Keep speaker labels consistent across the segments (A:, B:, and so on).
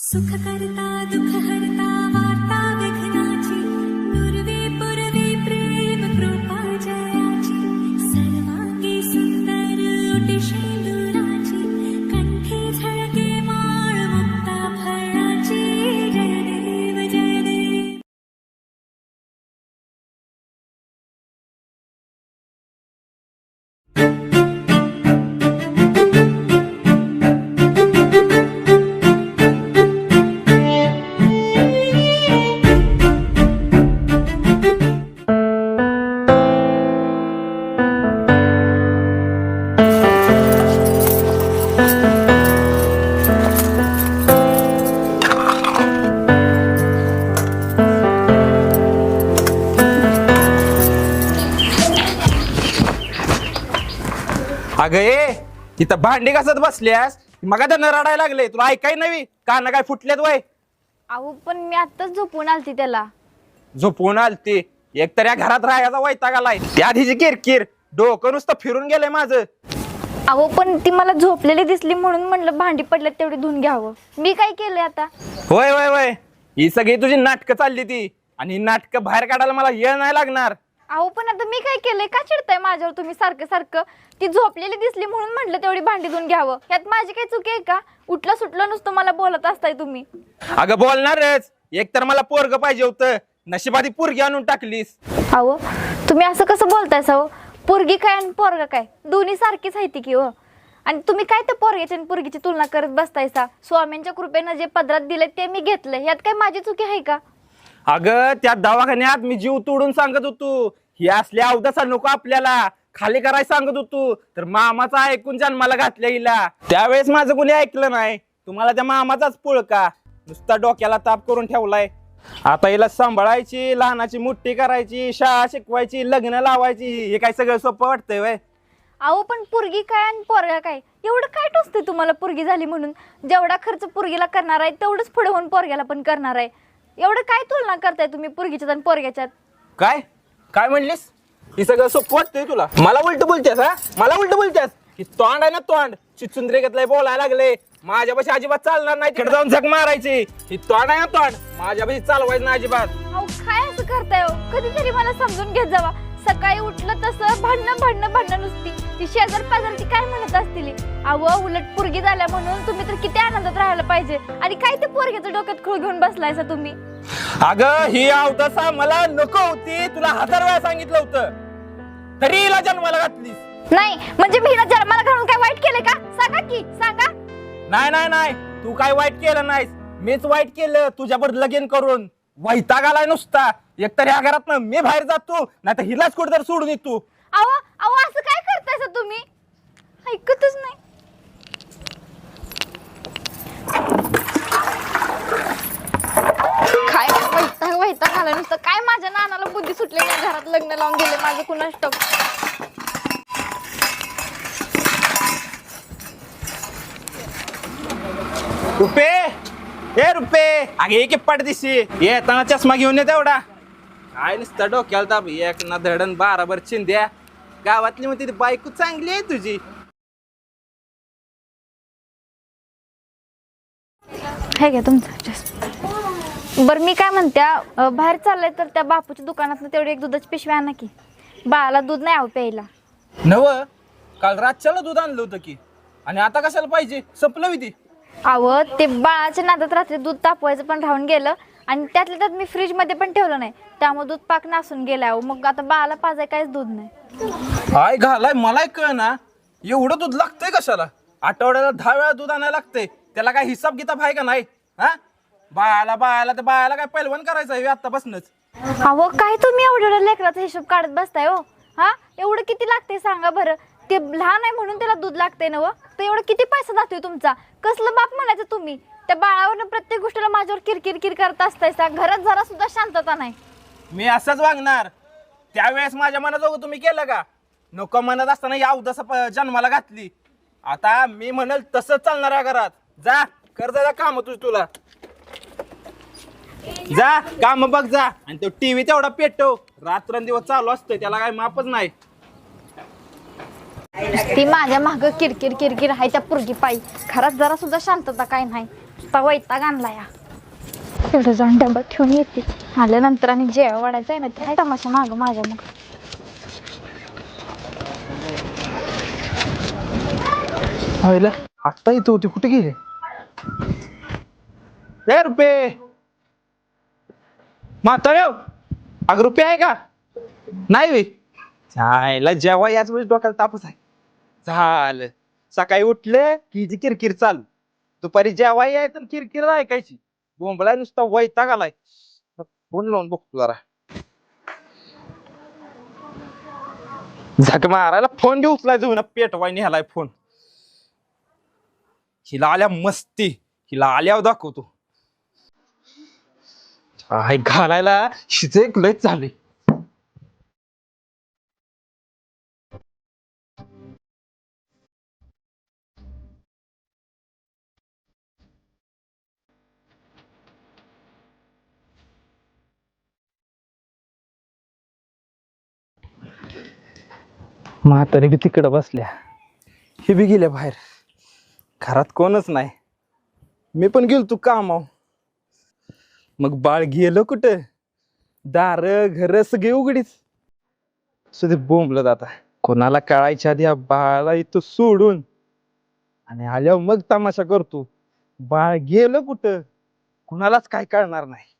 A: सुखकर्ता दुःखहर्ता वार्ता
B: अगं ए इथं भांडी कसत बसल्यास मग त्यांना रडायला लागले तुला ऐकाय नवी कान काय फुटल्यात वय?
C: अहो पण मी आत्ताच झोपून आलती त्याला.
B: झोपून आलती? एक तर या घरात राहायचा वैताग आलाय त्या आधीची किरकिर डोकं नुसतं फिरून गेलंय माझं.
C: अहो पण ती मला झोपलेली दिसली म्हणून म्हणलं भांडी पडल्यात तेवढी धुवून घ्यावं. मी काय केलंय आता?
B: होय होय होय. ही सगळी तुझी नाटकं चालली ती. आणि ही नाटकं बाहेर काढायला मला येळ नाही लागणार.
C: अहो पण आता मी काय केलंय? का चिडताय माझ्यावर तुम्ही सारखं सारखं? ती झोपलेली दिसली म्हणून म्हटलं तेवढी भांडी धुवून घ्यावं. यात माझी काही चुकी आहे का? उठलं सुटलं नुसतं मला बोलत असताय तुम्ही.
B: अगं बोलणारच. एक तर मला पोरग पाहिजे होतं. नशिबाती पोरगी आणून टाकलीस.
C: अहो तुम्ही असं कसं बोलताय साव पोरगी काय आणि पोरगा काय? दोन्ही सारखीच आहे ती की हो. आणि तुम्ही काय त्या पोरग्याची आणि पोरगीची तुलना करत बसतायसा स्वामींच्या कृपेनं जे पदरात दिले ते मी घेतलंय. यात काय माझी चुकी आहे का?
B: अगं त्या दवाखान्यात मी जीव तोडून सांगत होतो. ही असल्या अवदसा नको आपल्याला. खाली करायला सांगत होतो. तर मामाचा ऐकून जन्माला घातल्या हिला. त्यावेळेस माझं कोणी ऐकलं नाही. तुम्हाला त्या मामाचाच पुळका नुसता डोक्याला ताप करून ठेवलाय. आता हिला सांभाळायची लहानाची मुठ्ठी करायची शाळा शिकवायची लग्न लावायची हे काय सगळं सोपं वाटतंय वय?
C: अहो पण पोरगी काय आणि पोरगा काय? एवढं काय टोचते तुम्हाला पोरगी झाली म्हणून? जेवढा खर्च पोरगीला करणार आहे तेवढंच पुढे होऊन पोरग्याला पण करणार आहे. एवढं काय तुलना करताय तुम्ही पोरगीच्यात आणि पोरग्याच्यात?
B: काय? काय म्हणलीस? ही सगळं सोपं वाटतंय तुला. मला उलट बोलतेस हा? मला उलट बोलतेस? ही तोंड आहे ना तोंड. चिचुंद्रे घेतलंय बोलायला लागले. माझ्यापाशी अजिबात चालणार नाही तिकडे. जाऊन झक मारायची. ही तोंड आहे ना तोंड. माझ्यापाशी चालवायचं ना अजिबात.
C: अहो काय असं करताय हो? कधीतरी मला समजून घेत जावा. सकाळी उठलं तसं भांडणं भांडणं भांडणं नुसती. ती शेजार पाजारची काय म्हणत असतील? अहो उलट पोरगी झाल्या म्हणून तुम्ही तर किती आनंदात राहायला पाहिजे. आणि काय ते पोरग्याचं डोक्यात खूळ घेऊन बसलायसा तुम्ही?
B: अगं ही अवदसा मला नको होती. तुला हजार वेळा सांगितलं होतं. तरी हिला जन्माला घातलीस.
C: नाही म्हणजे मी हिला जन्माला घालून काय वाईट केले का? सांगा की सांगा.
B: नाही नाही नाही. तू काय वाईट केलं नाहीस. मीच वाईट केलं. तुझ्यावर लगीन करून. वैताग आलाय नुसता. एकतर ह्या घरात मी बाहेर जातो नाही तर हिलाच कुठेतरी सोडून येतो.
C: अहो अहो असं काय करताय सर तुम्ही? ऐकतच नाही. वैताग वैताग आला नुसतं. काय माझ्या नानाला बुद्धी सुटली नाही घरात लग्न लावून गेले माझं कुणाच ठाऊक.
B: रुपे! हे रुपे! अगे एक पाठ दिशी येताना चष्मा घेऊन ये तेवढा. काय नुसतं डोक्याला ताप? एक ना धडण बाराभर चिंध्या गावातली म्हणते ती बायको चांगली आहे तुझी.
C: हे घ्या तुमचं चष्मा. बरं मी काय म्हणत्या अं, बाहेर चाललंय तर त्या बापूच्या दुकानात तेवढी एक दुधाची पिशवी आणा की. बाळाला दूध नाही हवं प्यायला.
B: नव काल रातच्याला दूध आणलं होतं की. आणि आता कशाला पाहिजे? संपलं विधी.
C: अव ते बाळाच्या नादात रात्री दूध तापवायचं पण राहून गेलं. आणि त्यातल्या त्यात मी फ्रीजमध्ये पण ठेवलं नाही. त्यामुळे दूध पाक नासून गेलं अहो मग आता बाळाला पाजाय काहीच दूध नाही.
B: आय घालाय मला कळ ना एवढं दूध लागतंय कशाला? आठवड्याला दहा वेळा दूध आणायला लागतंय. त्याला काय हिसाब किताब आहे का नाही? हा? बाळाला बाळाला तर बाळाला काय पैलवान करायचं आहे आतापासूनच
C: अहो काय तुम्ही एवढं लेकराचा हिशोब काढत बसताय हो? हा? एवढं किती लागते सांगा बरं. ते लहान आहे म्हणून त्याला दूध लागतंय ना व तर एवढं किती पैसा जातोय तुमचा? कसलं बाप म्हणायचं तुम्ही? त्या बाळावर प्रत्येक गोष्टीला माझ्यावर किरकिर किर करत असताय सा घरात जरा सुद्धा शांतता नाही.
B: मी असंच वागणार. त्यावेळेस माझ्या मनाजोगं तुम्ही केलं का? नको म्हणत असताना या उदासा जन्माला घातली. आता मी म्हणल तसंच चालणार आहे घरात. जा कर काम तुझ तुला. जा काम बघ जा. आणि तो टीव्ही तेवढा पेटव. रात्रंदिवस चालू असतोय त्याला काय मापच नाही.
C: ती माझ्या माग किरकिर किरकिर आहे त्या पुरगी पायी. घरात जरा सुद्धा शांतता काय नाही. नुसता वैताग आणला या. एवढं जाऊन डबा ठेवून येते. आल्यानंतर आणि जेव्हा वाढायचं आहे ना ते तमाशा माग माझ्या मग.
B: आत्ता इथं होती. कुठे गेले? ए रुपये म्हातारे हो. अग रुपये आहे का? नाही वे चायला जेव्हा याच वेळेस डोक्याला तापच आहे. झालं. सकाळी उठले की जी किरकिर चालू. दुपारी जेव्हा तर किरकिर ऐकायची. बोंबला नुसता वैताग आलाय. फोन लावून बघतो जरा. झक मारायला फोन घेऊ उचलाय जाऊ ना पेटवाय निघालाय फोन. हिला आल्या मस्ती. हिला आल्यावर दाखवतो. काय घालायला हिचं एक लयच झाले म्हातारी बी तिकडं बसल्या. हे बी गेल्या बाहेर. घरात कोणच नाही. मी पण गेलो तू कामाव मग बाळ गेलं कुठं? दार घर सगळी उघडीच सुधी बोंबलत आता. कोणाला कळायच्या आधी या बाळाला इथं सोडून. आणि आल्यावर मग तमाशा करतो. बाळ गेलं कुठं? कुणालाच काय कळणार नाही.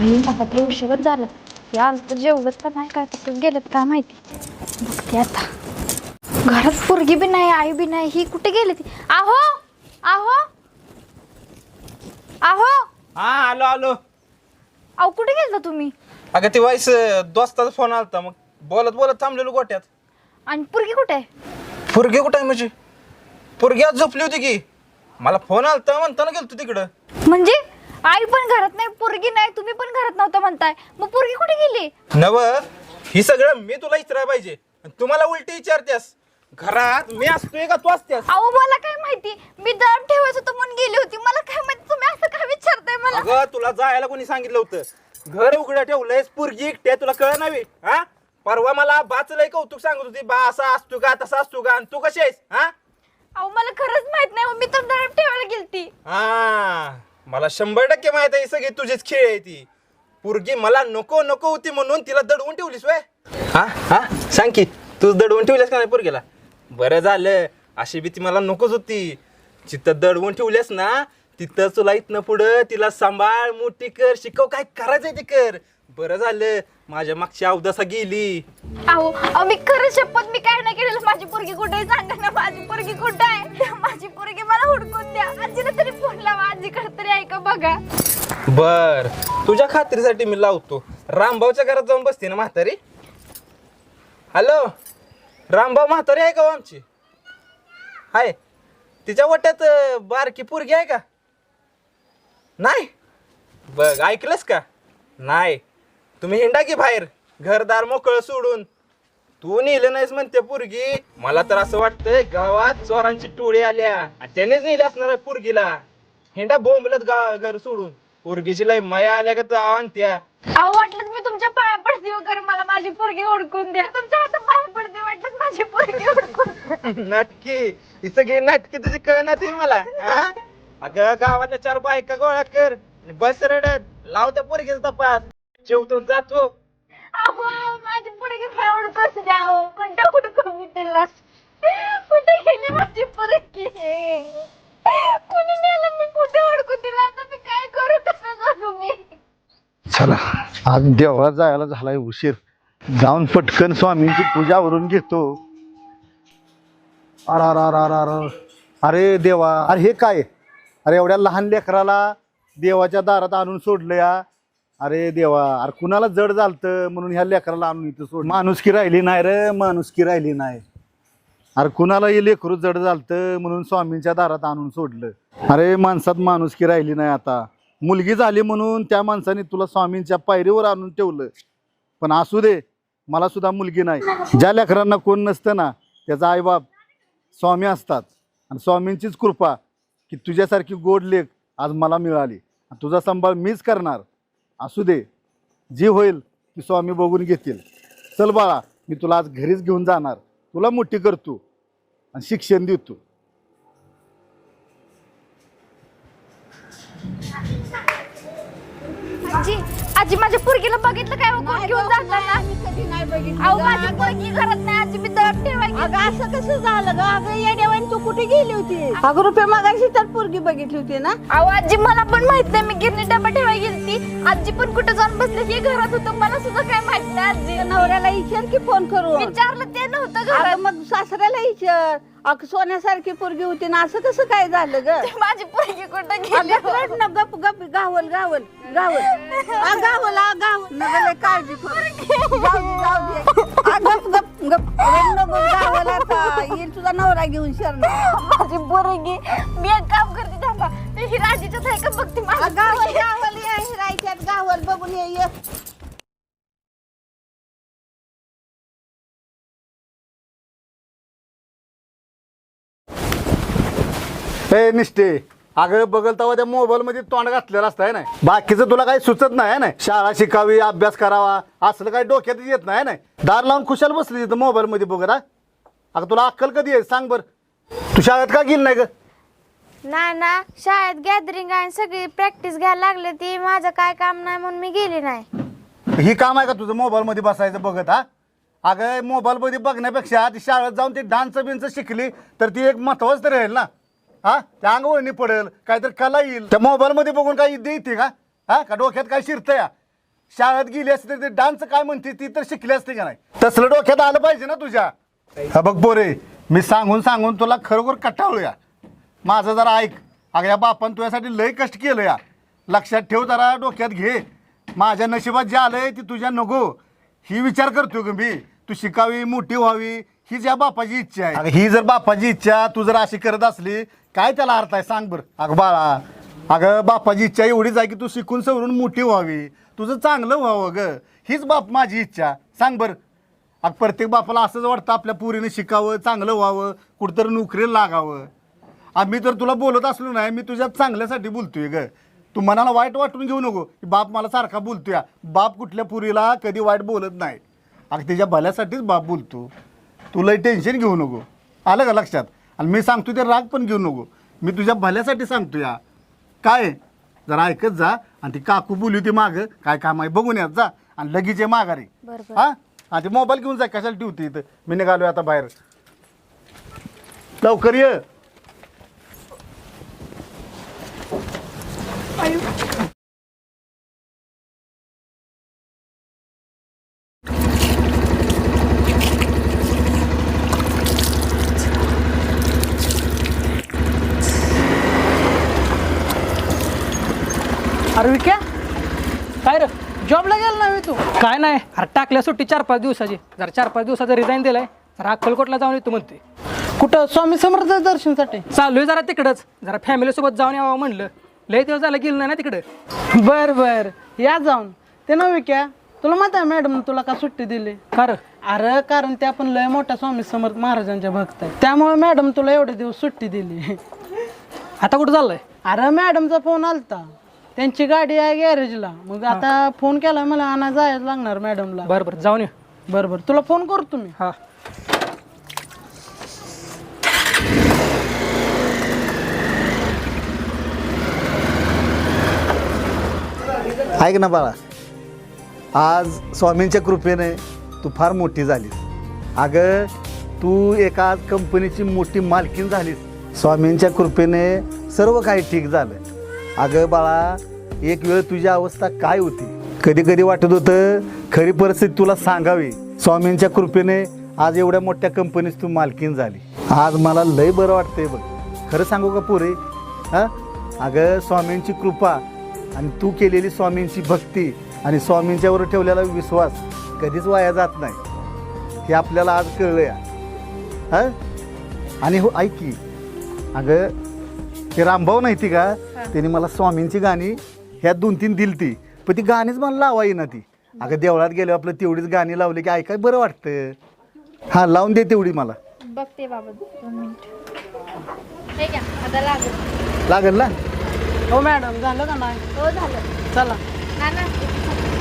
C: आता ते उशीरच झालं. या आलं तर जेवलंच का नाही काय तसंच गेलं काय माहिती? बघते आता. घरात पोरगी बी नाही आई बी नाही ही कुठे गेली ती? आहो आहो. आहो.
B: हा आलो आलो.
C: अहो कुठे गेलता तुम्ही?
B: अगं ते वाईस दोस्ताचा फोन आलता. मग बोलत बोलत थांबलेलो गोट्यात.
C: आणि पोरगी कुठे आहे?
B: पोरगी कुठं आहे म्हणजे? पोरगी आज झोपली होती की? मला फोन आलता म्हणताना गेलतो तिकडं.
C: म्हणजे? आई पण घरात नाही पोरगी नाही तुम्ही पण घरात नव्हता म्हणताय. मग पोरगी कुठे गेली?
B: नव ही सगळं मी तुला विचारायला पाहिजे. आणि तुम्हाला उलटी विचारतेस. घरात मी असतोय का तू असतेस?
C: अहो मला काय माहिती? मी दळण ठेवायचं होतं म्हणून गेली होती. मला काय माहिती? तुम्ही असं काय विचारताय मला?
B: अगं तुला जायला कोणी सांगितलं होतं? घर उघडं ठेवलंयस पोरगी एकट्या तुला कळ नाही. हा? परवा मला बाच लय कौतुक सांगत होती बा असा असतो का तसा असतो का आणि तू कशी आहेस? हा?
C: अहो मला खरंच माहीत नाही. हो, मी तर दळण ठेवायला गेलती.
B: हा. मला शंभर टक्के माहीत आहे ही सगळी तुझीच खेळ आहे ती. पोरगी मला नको नको होती म्हणून तिला दडवून ठेवलीस वय. हा हा सांग की तू दडवून ठेवलीस का नाही पोरगीला? बरं झालं अशी भीती मला नकोच होती. जिथं दडवून ठेवलीस ना तिथं तुला इथनं पुढं तिला सांभाळ मोठी कर शिकव काय करायचंय ते कर. बरं झालं माझ्या मागची अवदसा गेली.
C: अहो अहो मी खरं शपथ मी काय नाही केलेलं. माझी पोरगी कुठे आहे? सांगा ना माझी पोरगी कुठे आहे? माझी पोरगी मला हुडकून द्या. आजीला तरी फोन लावा. आजीकडे तरी ऐका बघा.
B: बर. तुझ्या खात्रीसाठी मी लावतो. रामभाऊच्या घरात जाऊन बसते ना म्हातारी? हॅलो रामभाऊ म्हातारी आहे का हो आमची? हाय. तिच्या वट्यात अं, बारकी पोरगी आहे का? नाही? बघ ऐकलंस का? नाही. तुम्ही हिंडा की बाहेर? घरदार मोकळं सोडून. तू नेलं नाहीस म्हणते पोरगी. मला तर असं वाटतंय गावात चोरांची टोळी आल्या. आणि त्यानेच नेली असणार आहे पोरगीला. हिंडा बोंबलत गा घर सोडून. पोरगीची लय माया आल्या का तू आणत्या.
C: अहो वाटलं मी तुमच्या पाया पडते वगैरे मला माझी पोरगी हुडकून द्या. तुमच्या हातात पाया पडते वाटलं माझी पोरगी द्या.
B: नाटकी. ही सगळी नाटकी तुझी कळणार ती मला हा? अगं गावातल्या चार बायका गोळा कर आणि बस रडत. लाव त्या पोरगीचा तपास. जेवतो जातो.
C: अहो माझी कोणत्या त्याला. कुठे गेली माझी पोरगी? कुणी नेलं मी कुठे हुडकून दिला आता मी काय करू
D: चला आज देवळात जायला झालाय उशीर. जाऊन पटकन स्वामींची पूजा वरून घेतो. अरे अरे अरे अरे अरे अरे देवा अरे हे काय? अरे एवढ्या लहान लेकराला देवाच्या दारात आणून सोडलं या. अरे देवा अरे कुणाला जड झालतं म्हणून ह्या लेकराला आणून इथं सोड. माणुसकी राहिली नाही रे माणुसकी राहिली नाही. अरे कुणाला हे लेकरू जड झालतं म्हणून स्वामींच्या दारात आणून सोडलं. अरे माणसात माणुसकी राहिली नाही आता. मुलगी झाली म्हणून त्या माणसाने तुला स्वामींच्या पायरीवर आणून ठेवलं. पण असू दे मला सुद्धा मुलगी नाही. ज्या लेकरांना कोण नसतं ना त्याचा आईबाप स्वामी असतात. आणि स्वामींचीच कृपा की तुझ्यासारखी गोड लेख आज मला मिळाली. तुझा सांभाळ मीच करणार. असू दे. जी होईल ती स्वामी बघून घेतील. चल बाळा मी तुला आज घरीच घेऊन जाणार. तुला मोठी करतो आणि शिक्षण देतो.
C: आजी आजी माझ्या पोरगीला बघितलं काय? हो कोण घेऊन जाताना अहो माझी पोरगी घरात नाही आजी मी दळप ठेवायची
E: अगं असं कसं झालं ग? अगं तू कुठे गेली होती? अगं रुपये मागायची तर पोरगी बघितली होती ना?
C: अहो आजी मला पण माहीत नाही. मी गिरणी डबा ठेवायला गेलती आजी पण कुठे जाऊन बसली? की घरात होतं. मला सुद्धा काय माहीत नाही आजी.
E: नवऱ्याला विचार की फोन करून?
C: विचारलं ते नव्हतं घरात.
E: अगं मग सासऱ्याला विचार. अगं सोन्यासारखी पोरगी होती ना असं कसं काय झालं ग?
C: माझी पोरगी कुठे गेली
E: अगं रड ना गप गप गावल गावल गावल. आ, गावल आ, गावल. नका लय काळजी करू. जाऊ दे जाऊ दे. आ, गप गप गप. रड नको गावल आता. येईल तुझा नवरा घेऊन शरण.
C: माझी पोरगी. मी एक काम करते थांबा. ते ही राजीच्याच आहे का? बघते माझी
E: गावल
C: पोरगी.
E: गावल या हिरायच्यात गावल. बघून ये ये.
D: हे निष्ठे. अगं बघल तेव्हा त्या मोबाईल मध्ये तोंड घातलेलं असतं है ना? बाकीचं तुला काही सुचत नाही है ना? शाळा शिकावी अभ्यास करावा असलं काही डोक्यात येत नाही है ना? दार लावून खुशाल बसली तिथं मोबाईल मध्ये बघत हा? अगं तुला अक्कल कधी आहे? सांग बर. तू शाळेत का गेली नाही ग?
F: नाही ना शाळेत गॅदरिंग आहे सगळी प्रॅक्टिस घ्यायला लागले ती माझं काय काम नाही म्हणून मी गेली नाही.
D: ही काम आहे का तुझं मोबाईल मध्ये बसायचं बघत हा? अगं मोबाईल मध्ये बघण्यापेक्षा ती शाळेत जाऊन ती डान्स बिन्स शिकली तर ती एक महत्वाच तरी राहील ना? हा? त्या अंगवळणी पडेल काहीतरी कला येईल. त्या मोबाईलमध्ये बघून काही देते येते का? हा? का डोक्यात काय शिरतं या शाळेत गेली असते ते डान्स काय म्हणते ती तर शिकली असते का नाही? तसलं डोक्यात आलं पाहिजे ना तुझ्या. हा बघ बोरे मी सांगून सांगून तुला खरोखर कटाळूया. माझं जरा ऐक. अगं या बापान तुझ्यासाठी लय कष्ट केलं या. लक्षात ठेव जरा डोक्यात घे. माझ्या नशिबात जे आलंय ती तुझ्या नको. ही विचार करतो ग मी. तू शिकावी मोठी व्हावी हीच या बापाची इच्छा आहे. ही जर बापाची इच्छा तू जर अशी करत असली काय त्याला अर्थ आहे? सांग बरं. अगं बाळा अगं बापाची इच्छा एवढीच आहे की तू शिकून सवरून मोठी व्हावी. तुझं चांगलं व्हावं ग. हीच बाप माझी इच्छा. सांग बरं. अग प्रत्येक बापाला असंच वाटतं आपल्या पुरीने शिकावं चांगलं व्हावं कुठंतरी नोकरीला लागावं. आम्ही तर तुला बोलत असलो नाही मी तुझ्या चांगल्यासाठी बोलतोय ग. तू मनाला वाईट वाटून घेऊ नको. की बाप मला सारखा बोलतोय. बाप कुठल्या पुरीला कधी वाईट बोलत नाही. अगं तिच्या भल्यासाठीच बाप बोलतो. तुलाही टेन्शन घेऊ नको. आलं का लक्षात? आणि मी सांगतो ते राग पण घेऊ नको. मी तुझ्या भल्यासाठी सांगतो या काय? जरा ऐकत जा. आणि ती काकू बोलली होती मागं. काय काम आहे? बघून यात जा. आणि लगेच ये माघारी. हा? हा ते मोबाईल घेऊन जा. कशाला ठेवते इथं? मी निघालोय आता बाहेर. लवकर ये.
G: अरे विक्या काय रे? जॉबला गेला नाही तू? काय नाही. अरे टाकल्या सुट्टी चार पाच दिवसाची. जरा चार पाच दिवसाचा रिझाईन दिलाय. जरा अक्कलकोटला जाऊन येतो म्हणते
H: कुठं? स्वामी समर्थ दर्शनसाठी?
G: चालू आहे जरा तिकडंच. जरा फॅमिली सोबत जाऊन यावं म्हणलं. लय दिवस झालं गेलं नाही ना तिकडं.
H: बर बर. या जाऊन. ते नव्हे क्या तुला माहिती आहे मॅडम तुला का सुट्टी दिली?
G: खरं
H: अरे कारण ते आपण लय मोठ्या स्वामी समर्थ महाराजांच्या भक्त आहे त्यामुळे मॅडम तुला एवढे दिवस सुट्टी दिली.
G: आता कुठं चाललंय?
H: अरे मॅडमचा फोन आलता. त्यांची गाडी आहे गॅरेजला मग आता फोन केला मला आणा जायला लागणार मॅडमला
G: बरं बरं जाऊन ये
H: बरं बरं. तुला फोन करतो मी
G: हा.
D: ऐक ना बाळा आज स्वामींच्या कृपेने तू फार मोठी झालीस. अगं तू एका आज कंपनीची मोठी मालकीन झालीस. स्वामींच्या कृपेने सर्व काही ठीक झालं. अगं बाळा एक वेळ तुझी अवस्था काय होती? कधी कधी वाटत होतं खरी परिस्थिती तुला सांगावी. स्वामींच्या कृपेने आज एवढ्या मोठ्या कंपनीत तू मालकीन झाली. आज मला लय बरं वाटतंय बघ. खरं सांगू का पुरे? हां? अगं स्वामींची कृपा आणि तू केलेली स्वामींची भक्ती आणि स्वामींच्यावर ठेवलेला विश्वास कधीच वाया जात नाही. हे आपल्याला आज कळलं या हां? आणि हो ऐकी अगं ते रामभाऊ नाही ती का? त्याने मला स्वामींची गाणी ह्या दोन तीन दिलती पण ती गाणीच मला लावा ना ती. अगं देवळात गेल्यावर आपलं तेवढीच गाणी लावली की ऐकाय बरं वाटतं. हां लावून दे तेवढी मला.
C: बघते बाबा दोन मिनिट. हे घ्या आता लागेल.
D: लागेल ना?
H: हो मॅडम झालं का नाही?
C: हो झालं.
H: चला.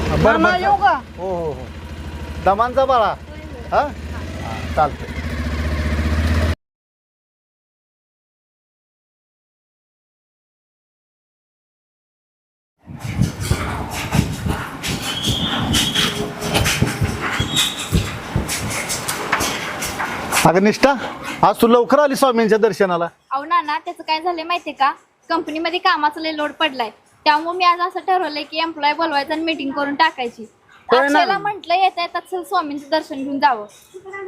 D: बरं
H: नाना,
D: बरं.
H: येऊ का?
D: हो हो हो. दमांचा बाळा. हां चालतंय. अगं निष्ठा आज तू लवकर आली स्वामींच्या दर्शनाला.
C: अहो ना ना त्याचं काय झालंय माहितीये का? कंपनीमध्ये कामाचा लय लोड पडलाय. त्यामुळे मी आज असं ठरवलंय की एम्प्लॉय बोलवायचं आणि मीटिंग करून टाकायची.
H: होय ना.
C: अक्षयला म्हटलं येता येतात चल स्वामींचं दर्शन घेऊन जावं.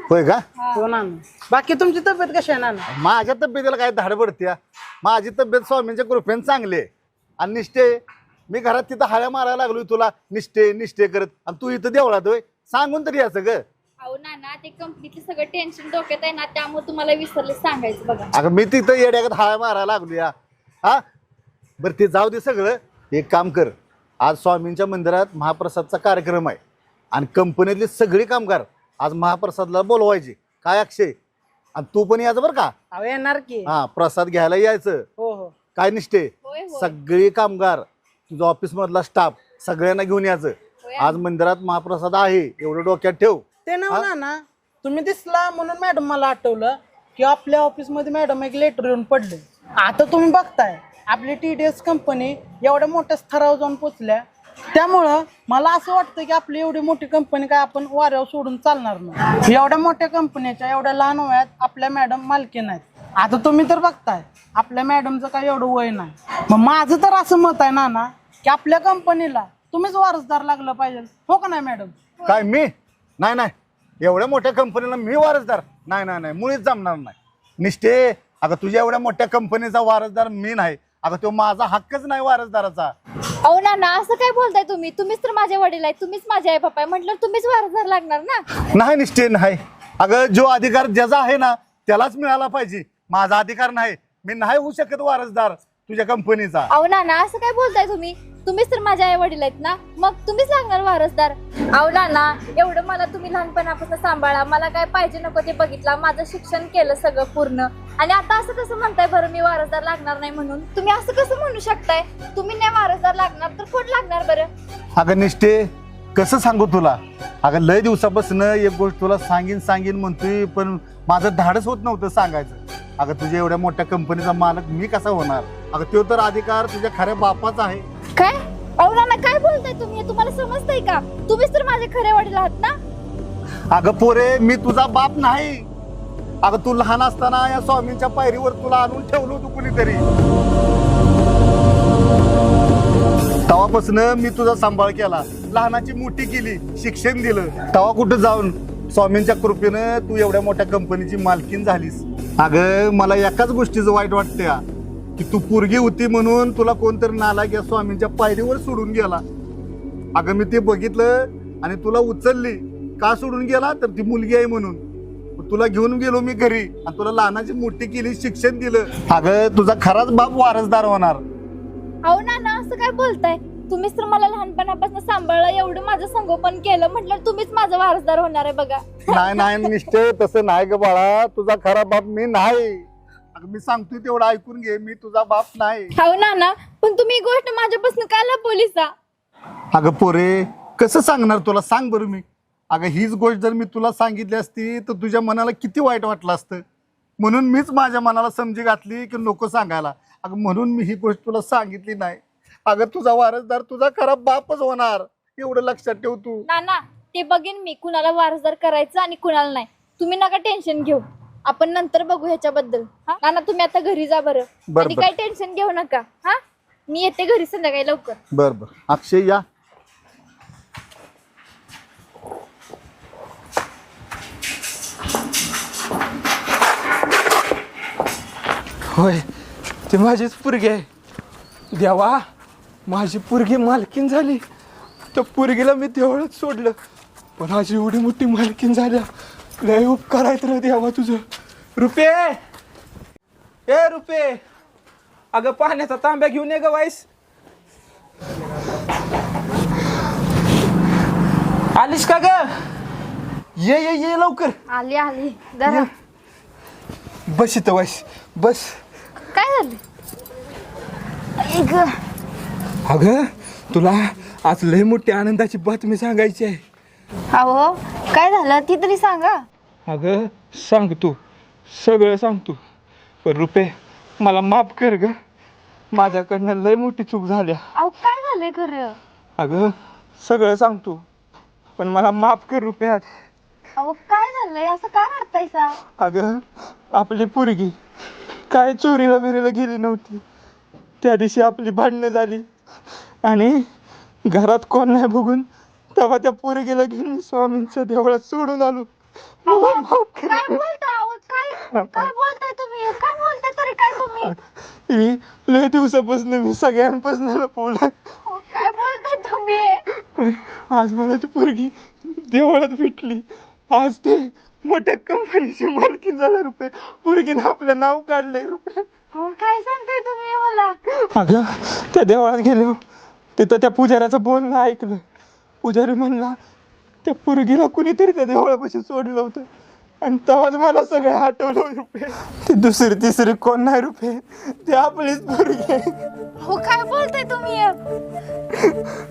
D: होय का?
H: हो. नाना बाकी तुमची तब्येत कशी आहे नाना?
D: माझ्या तब्येतीला काय धाड पडत्या? माझी तब्येत स्वामींच्या कृपेने चांगली आहे. आणि निष्ठे मी घरात तिथं हाळ्या मारायला लागलोय तुला. निष्ठे निष्ठे करत. आणि तू इथं देवळात होय? सांगून तरी याचं ग
C: अहो ना ना ते कंपनीतलं सगळं टेन्शन डोक्यात आहे ना त्यामुळे तुम्हाला विसरले सांगायचं बघा.
D: अगं मी तिथं येड्यागत हाळ्या मारायला लागलो या. हा? बरं ते जाऊ दे सगळं. एक काम कर. आज स्वामींच्या मंदिरात महाप्रसादचा कार्यक्रम आहे. आणि कंपनीतले सगळे कामगार आज महाप्रसादला बोलवायचे. काय अक्षय? आणि तू पण यायचं बरं का?
H: अहो येणार की.
D: हा प्रसाद घ्यायला यायचं.
H: हो हो.
D: काय निष्ठे?
C: होय होय.
D: सगळे कामगार तुझा ऑफिस मधला स्टाफ सगळ्यांना घेऊन यायचं. आज मंदिरात महाप्रसाद आहे. एवढं डोक्यात ठेव.
H: ते ना ना तुम्ही दिसला म्हणून मॅडम मला आठवलं की आपल्या ऑफिसमध्ये मॅडम एक लेटर येऊन पडले. आता तुम्ही बघताय आपली टी डी एस कंपनी एवढ्या मोठ्या स्तरावर जाऊन पोचल्या. त्यामुळं मला असं वाटतं की आपली एवढी मोठी कंपनी काय आपण वाऱ्यावर सोडून चालणार नाही. एवढ्या मोठ्या कंपनीच्या एवढ्या लहान वयात आपल्या मॅडम मालकीन आहेत. आता तुम्ही तर बघताय आपल्या मॅडमचं काय एवढं वय नाही. मग माझं तर असं मत आहे नाना की आपल्या कंपनीला तुम्हीच वारसदार लागलं पाहिजे. हो का नाही मॅडम
D: काय मी? नाही नाही. एवढ्या मोठ्या कंपनीला मी वारसदार. नाही नाही नाही. मुळीच जमणार नाही. निष्ठे अगं तुझ्या एवढ्या मोठ्या कंपनीचा वारसदार मी नाही. अगं तो माझा हक्कच नाही वारसदाराचा.
C: अहो ना ना असं काय बोलताय तुम्ही? तुम्हीच तर माझे वडील आहे तुम्हीच माझे आई बापा आहे. म्हटलं तुम्हीच वारसदार लागणार ना?
D: नाही निष्ठे नाही. अगं जो अधिकार ज्याचा आहे ना त्यालाच मिळाला पाहिजे. माझा अधिकार नाही. मी नाही होऊ शकत वारसदार तुझ्या कंपनीचा.
C: अहो ना ना असं काय बोलताय तुम्ही? तुम्हीच तर माझे आई वडील आहेत ना? मग तुम्हीच लागणार वारसदार. अहो ना एवढं मला तुम्ही लहानपणापासून सांभाळा. मला काय पाहिजे नको ते बघितलं. माझं शिक्षण केलं सगळं पूर्ण. आणि आता असं कसं म्हणताय बरं मी वारसदार लागणार नाही म्हणून? तुम्ही असं कसं म्हणू शकताय? तुम्ही नाही वारसदार लागणार तर कोण लागणार बरं?
D: अगं निष्ठे कसं सांगू तुला? अगं लय दिवसापासून एक गोष्ट तुला सांगीन सांगीन म्हणतोय पण माझं धाडस होत नव्हतं सांगायचं. अगं तुझ्या एवढ्या मोठ्या कंपनीचा मालक मी कसा होणार? अगं तो तर अधिकार तुझ्या खऱ्या बापाचा आहे.
C: काय? अहो ना ना काय बोलताय तुम्ही? हे तुम्हाला समजतंय का? तुम्हीच तर माझे खरे वडील आहात ना?
D: अगं पोरे मी तुझा बाप नाही. अगं तू लहान असताना या स्वामींच्या पायरीवर तुला आणून ठेवलं होतं कुणीतरी. तेव्हापासून मी तुझा सांभाळ केला. लहानाची मोठी केली शिक्षण दिलं. तवा कुठं जाऊन? स्वामींच्या कृपेनं तू एवढ्या मोठ्या कंपनीची मालकीन झालीस. अगं मला एकाच गोष्टीचं वाईट वाटतं की तू पोरगी होती म्हणून तुला कोणतरी नालायक या स्वामींच्या पायरीवर सोडून गेला. अगं मी ते बघितलं आणि तुला उचलली. का सोडून गेला? तर ती मुलगी आहे म्हणून. तुला घेऊन गेलो मी घरी आणि तुला लहानाची मोठी केली शिक्षण दिलं. अगं तुझा खराच बाप वारसदार होणार.
C: अहो ना ना असं काय बोलताय? तुम्हीच तर मला लहानपणापासून सांभाळलं एवढं माझं संगोपन केलं म्हटलं तुम्हीच माझं वारसदार होणार आहे बघा.
D: नाही नाही निष्ठे तसं नाही ग बाळा. तुझा खरा बाप मी नाही. अगं मी सांगतोय तेवढं ऐकून घे मी तुझा बाप नाही.
C: अहो ना ना. पण तुम्ही ही गोष्ट माझ्यापासून काय लपवली सा
D: अगं पोरे कसं सांगणार तुला? सांग बरं मी. अगं हीच गोष्ट जर मी तुला सांगितली असती तर तुझ्या मनाला किती वाईट वाटलं असतं? म्हणून मीच माझ्या मनाला समजी घातली की नको सांगायला. अगं म्हणून मी ही गोष्ट तुला सांगितली नाही. अगं तुझा वारसदार तुझा खरा बापच होणार. एवढं लक्षात ठेव तू.
C: ना ना. ते बघेन मी कुणाला वारसदार करायचं आणि कुणाला नाही. तुम्ही नका टेन्शन घेऊ. आपण नंतर बघू ह्याच्याबद्दल. हा? नाना तुम्ही आता घरी जा बरं. आणि काही टेन्शन घेऊ नका. हा? मी येते घरी संध्याकाळी लवकर.
D: बर बर. अक्षय या.
B: होय ती माझीच पुरगी आहे. देवा माझी पुरगी मालकीन झाली. त्या पुरगीला मी देवळच सोडलं. पण माझी एवढी मोठी मालकीन झाल्या. लय उपकार आहेत रे देवा तुझं. रुपे! ए रुपे! अगं पाण्याचा तांब्या घेऊन ये ग वाईस. आलीस का ग? ये ये ये लवकर.
C: आली आली. जरा
B: बस इथं वाईस. बस.
C: काय झालं? ग
B: अगं तुला आज लय मोठी आनंदाची बातमी सांगायची आहे.
C: अहो काय झालं? ती तरी सांगा.
B: अगं सांग तू सगळं सांग तू पण रुपे मला माफ कर ग. माझ्याकडनं लय मोठी चूक झाल्या.
C: अहो काय झालंय खरं?
B: अगं सगळं सांग तू पण मला माफ कर रुपये आज
C: अहो काय झालंय? असं काय करतायसा
B: अगं आपली पोरगी काय चोरीला बिरीला गेली नव्हती. त्या दिवशी आपली भांडणं झाली. आणि घरात कोण नाही बघून तेव्हा त्या पोरगीला घेऊन मी स्वामींच्या देवळात सोडून आलो.
C: काय बोलताय अहो काय काय बोलताय तुम्ही? काय बोलताय तरी काय तुम्ही?
B: मी लय दिवसापासून मी सगळ्यांपासून लपवलं
C: अहो, काय बोलताय तुम्ही?
B: आज मला ती पोरगी देवळात भेटली. आज ते मोठ्या कंपनीची मालकी झालं रुपये. पोरगीनं आपलं नाव काढलंय रुपये.
C: अहो, काय सांगताय तुम्ही मला?
B: अगं त्या देवळात गेलो. तिथं त्या पुजाऱ्याचं बोलणं ऐकलं. पुजारी म्हणला त्या पोरगीला कुणीतरी त्या देवळापाशी सोडलं होतं. आणि तेव्हाच मला सगळं आठवलं रुपये. ते दुसरी तिसरी कोण नाही रुपये. ते आपलीच पोरगी. आहे.
C: हो काय बोलताय तुम्ही?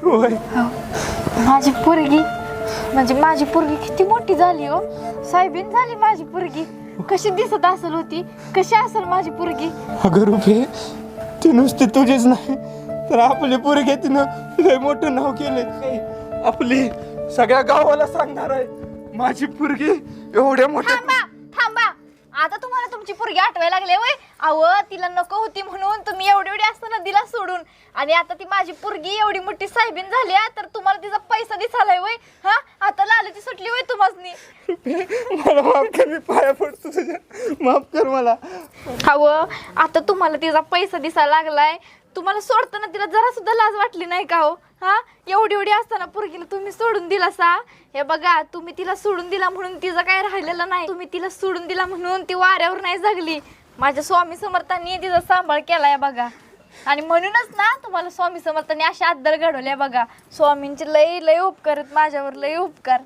B: होय.
C: माझी पोरगी म्हणजे माझी पोरगी किती मोठी झाली हो. साहेबीन झाली माझी पोरगी. कशी दिसत असेल होती? कशी असेल माझी पोरगी?
B: अगं रुपये ती नुसती तुझीच नाही तर आपली पोरगी तिनं लय मोठं नाव केलंय. आपली सगळ्या गावाला सांगणार आहे. माझी पोरगी एवढ्या मोठ्या
C: थांबा थांबा. आता तुम्हाला तुमची पोरगी आठवायला लागले वय अव तिला नको होती म्हणून तुम्ही एवढी एवढी असताना दिला सोडून. आणि आता ती माझी पोरगी एवढी मोठी साहेबीन झाली आहे, तर तुम्हाला तिचा पैसा दिसालाय वय हा? आता लालची सुटली वय तुम्हाला
B: मला माफ कर मी पाया पडतो तुझ्या. माफ कर मला.
C: अव आता तुम्हाला तिचा पैसा दिसायला लागलाय. तुम्हाला सोडताना तिला जरा सुद्धा लाज वाटली नाही का हो? हा? एवढी एवढी असताना पोरगीला तुम्ही सोडून दिला सा हे बघा तुम्ही तिला सोडून दिला म्हणून तिचं काय राहिलेलं नाही तुम्ही तिला सोडून दिला म्हणून ती वाऱ्यावर नाही जगली. माझ्या स्वामी समर्थांनी तिचा सांभाळ केलाय बघा. आणि म्हणूनच ना तुम्हाला स्वामी समर्थांनी अशा आदर घडवल्या बघा. स्वामींचे लय लय उपकार आहेत माझ्यावर लय उपकार.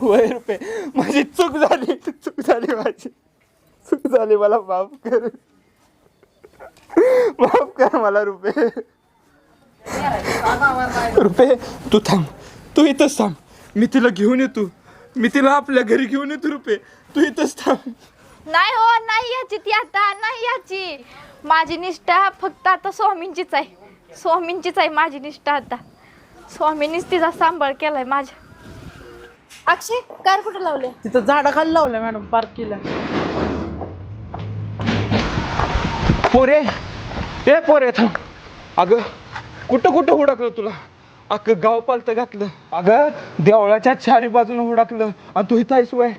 B: वय रुपये. माझी चूक झाली चूक झाली माझी. चूक झाली मला माफ कर माफ कर मला रुपये रुपये तू थांब. तू इथंच थांब. मी तिला घेऊन येतो. मी तिला आपल्या घरी घेऊन येतो रुपये तू इथंच थांब.
C: नाही हो नाही याची ती आता नाही याची. माझी निष्ठा फक्त आता स्वामींचीच आहे. स्वामींचीच आहे माझी निष्ठा आता. स्वामींनीच तिचा सांभाळ केलाय माझ्या. अक्षय कार कुठं लावले
H: तिथं झाडाखाली लावलं मॅडम पार्क केलं.
B: पोरे ए पोरे थांब. अगं कुठं कुठं हुडकलं तुला? अख्खं गाव पालतं घातलं. अगं देवळाच्या चारी बाजूने हुडकलं. आणि तू इथं वय.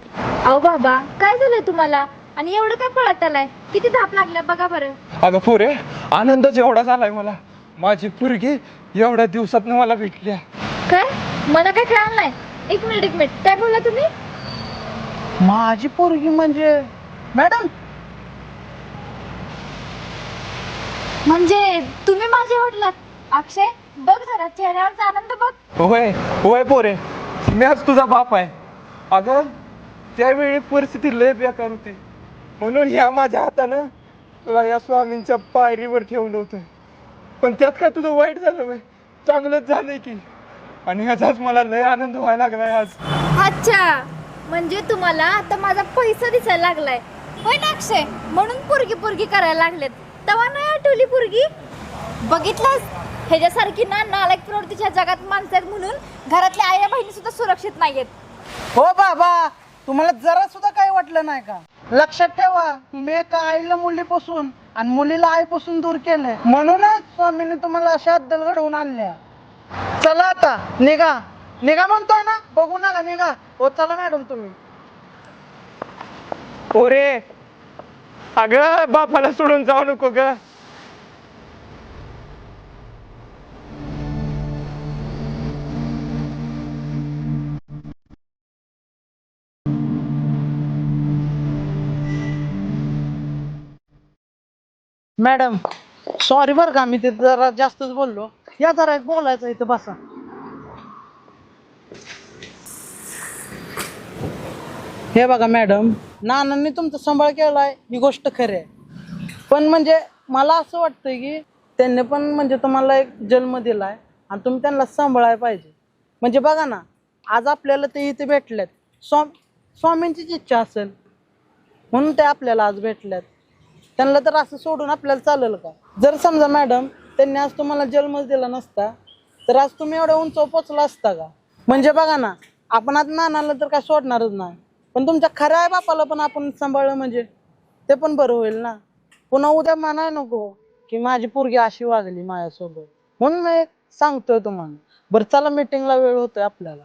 C: अहो बाबा काय झालंय तुम्हाला? आणि एवढं काय पळत आलाय? किती धाप लागल्या बघा बरं.
B: अगं पोरे आनंदच एवढा झालाय मला माझी पोरगी एवढ्या दिवसात मला भेटल्या
C: काय? मला काय कळलं नाही एक मिनिट एक मिनिट. काय बोलला तुम्ही?
H: माझी पोरगी म्हणजे मॅडम
C: म्हणजे तुम्ही माझे वडिलात. अक्षय बघ जरा चेहऱ्यावरचा आनंद बघ.
B: होय होय पोरे. मी आज तुझा बाप आहे. अगं त्यावेळी परिस्थिती लय बेकार होती. म्हणून ह्या माझ्या हातानं तुला या स्वामींच्या पायरीवर ठेवलं होतं. पण त्यात काय तुझं वाईट झालं वय चांगलंच झालंय की. आणि ह्याचाच मला लय आनंद व्हायला लागलाय आज.
C: अच्छा म्हणजे तुम्हाला आता माझा पैसा दिसायला लागलाय. होय ना अक्षय? म्हणून पुरगी पुरगी करायला लागलेत. तेव्हा नाही आठवली पुरगी? बघितलंस? ह्याच्यासारखी ना नालायक प्रवृत्तीच्या जगात माणसं आहेत म्हणून घरातल्या आया बहिणी सुद्धा सुरक्षित नाहीयेत.
H: हो बाबा तुम्हाला जरा सुद्धा काही वाटलं नाही का? लक्षात ठेवा तुम्ही एका आईला मुलीपासून आणि मुलीला आईपासून दूर केलंय. म्हणूनच स्वामीने तुम्हाला अशा अद्दल घडवून आणल्या. चला आता निघा. निघा म्हणतोय ना? बघू नका निघा. हो चला मॅडम तुम्ही.
B: पोरे अगं बापाला सोडून जाऊ नको ग.
H: मॅडम सॉरी बरं का मी ते जरा जास्तच बोललो. या जरा एक बोलायचं इथं बसा. हे बघा मॅडम नानांनी तुमचा सांभाळ केला आहे ही गोष्ट खरी आहे. पण म्हणजे मला असं वाटतंय की त्यांनी पण म्हणजे तुम्हाला एक जन्म दिलाय आणि तुम्ही त्यांना सांभाळायला पाहिजे. म्हणजे बघा ना आज आपल्याला ते इथे भेटलेत. स्वा स्वामींचीच इच्छा असेल. म्हणून ते आपल्याला आज भेटल्यात त्यांना तर असं सोडून आपल्याला चालेल का? जर समजा मॅडम त्यांनी आज तुम्हाला जन्मच दिला नसता तर आज तुम्ही एवढ्या उंच पोचला असता का? म्हणजे बघा ना आपण आज नानाला तर काय सोडणारच नाही. पण तुमच्या खऱ्या आहे बापाला पण आपण सांभाळलं म्हणजे ते पण बरं होईल ना. पुन्हा उद्या म्हणाय नको की माझी पोरगी अशी वागली माझ्यासोबत. म्हणून मी सांगतोय तुम्हाला. बरं चला मीटिंगला वेळ होतोय आपल्याला.